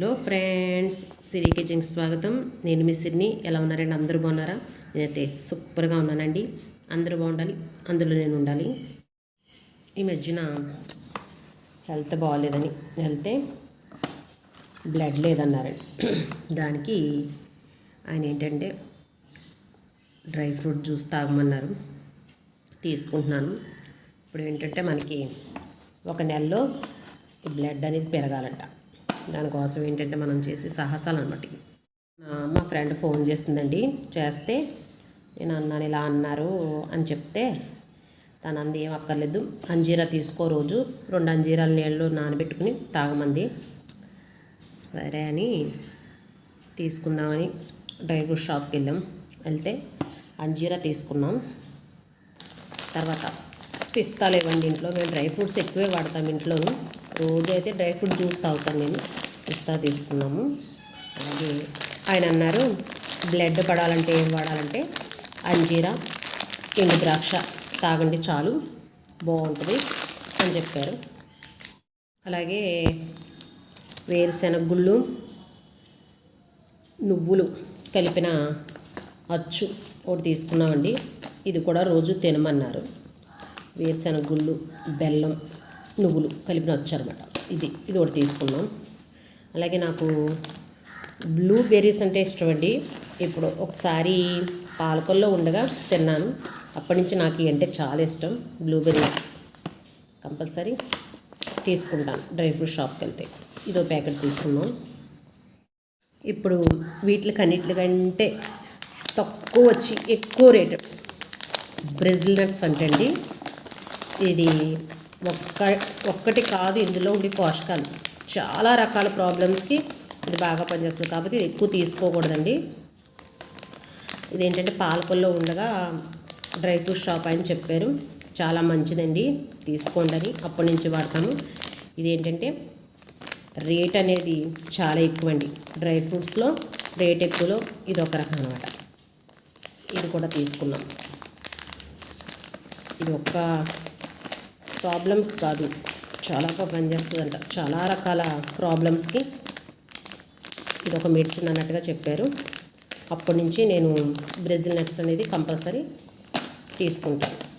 Hello friends కిచెన్కి స్వాగతం. నేను మీ సిరిని. ఎలా ఉన్నారండి అందరూ బాగున్నారా? నేనైతే సూపర్గా ఉన్నానండి. అందరూ బాగుండాలి. అందులో నేను ఉండాలి. ఈ మధ్యన హెల్త్ బాగాలేదని వెళ్తే బ్లడ్ లేదన్నారండి దానికి ఆయన ఏంటంటే డ్రై ఫ్రూట్ జ్యూస్ తాగమన్నారు. తీసుకుంటున్నాను. ఇప్పుడు ఏంటంటే మనకి ఒక నెలలో ఈ బ్లడ్ అనేది పెరగాలంట. దానికోసం ఏంటంటే మనం చేసే సాహసాలు అనమాట మా ఫ్రెండ్ ఫోన్ చేసిందండి చేస్తే నేను అన్నాను ఇలా అన్నారు అని చెప్తే తను అంది ఏం అక్కర్లేదు అంజీరా తీసుకో రోజు రెండు అంజీరాల నీళ్ళు నానబెట్టుకుని తాగమంది. సరే అని తీసుకుందామని డ్రై ఫ్రూట్ షాప్కి వెళ్ళాం వెళ్తే అంజీరా తీసుకున్నాం. తర్వాత పిస్తాలు ఇవ్వండి ఇంట్లో మేము డ్రై ఫ్రూట్స్ ఎక్కువే వాడతాం ఇంట్లో రోజు అయితే డ్రై ఫ్రూట్ జ్యూస్ తాగుతాను నేను. పిస్తా తీసుకున్నాము. అలాగే ఆయన అన్నారు బ్లడ్ పడాలంటే ఏం వాడాలంటే అంజీరా ఎండు ద్రాక్ష తాగండి చాలు బాగుంటుంది అని చెప్పారు. అలాగే వేరుశెనగ గుళ్ళు నువ్వులు కలిపిన అచ్చు ఒకటి తీసుకున్నామండి. ఇది కూడా రోజు తినమన్నారు. వేరుశెనగ గుళ్ళు బెల్లం నువ్వులు కలిపిన అచ్చు అనమాట ఇది ఇది ఒకటి తీసుకున్నాం. అలాగే నాకు బ్లూబెర్రీస్ అంటే ఇష్టం అండి ఇప్పుడు ఒకసారి పాలకొల్లో ఉండగా తిన్నాను. అప్పటి నుంచి నాకు అంటే చాలా ఇష్టం. బ్లూబెర్రీస్ కంపల్సరీ తీసుకుంటాను డ్రై ఫ్రూట్ షాప్కి వెళ్తే. ఇదో ప్యాకెట్ తీసుకున్నాం. ఇప్పుడు వీటికి అన్నిటికంటే తక్కువ వచ్చి ఎక్కువ రేటు బ్రెజిల్ నట్స్ అంటే అండి ఇది ఒక్క ఒక్కటి కాదు ఇందులో ఉండే పోషకాలు. చాలా రకాల ప్రాబ్లమ్స్కి ఇది బాగా పనిచేస్తుంది. కాబట్టి ఇది ఎక్కువ తీసుకోకూడదండి. ఇదేంటంటే పాలకొల్లో ఉండగా డ్రై ఫ్రూట్ షాప్ అని చెప్పారు. చాలా మంచిదండి. తీసుకోండి అని అప్పటి నుంచి వాడతాము. ఇదేంటంటే రేట్ అనేది చాలా ఎక్కువ అండి డ్రై ఫ్రూట్స్లో రేట్ ఎక్కువలో ఇది ఒక రకం అనమాట ఇది కూడా తీసుకున్నాం. ఇది ఒక్క ప్రాబ్లమ్స్ కాదు. చాలా బాగా పనిచేస్తుందంట. చాలా రకాల ప్రాబ్లమ్స్కి ఇది ఒక మెడిసిన్ అన్నట్టుగా చెప్పారు. అప్పటి నుంచి నేను బ్రెజిల్ నట్స్ అనేది కంపల్సరీ తీసుకుంటాను.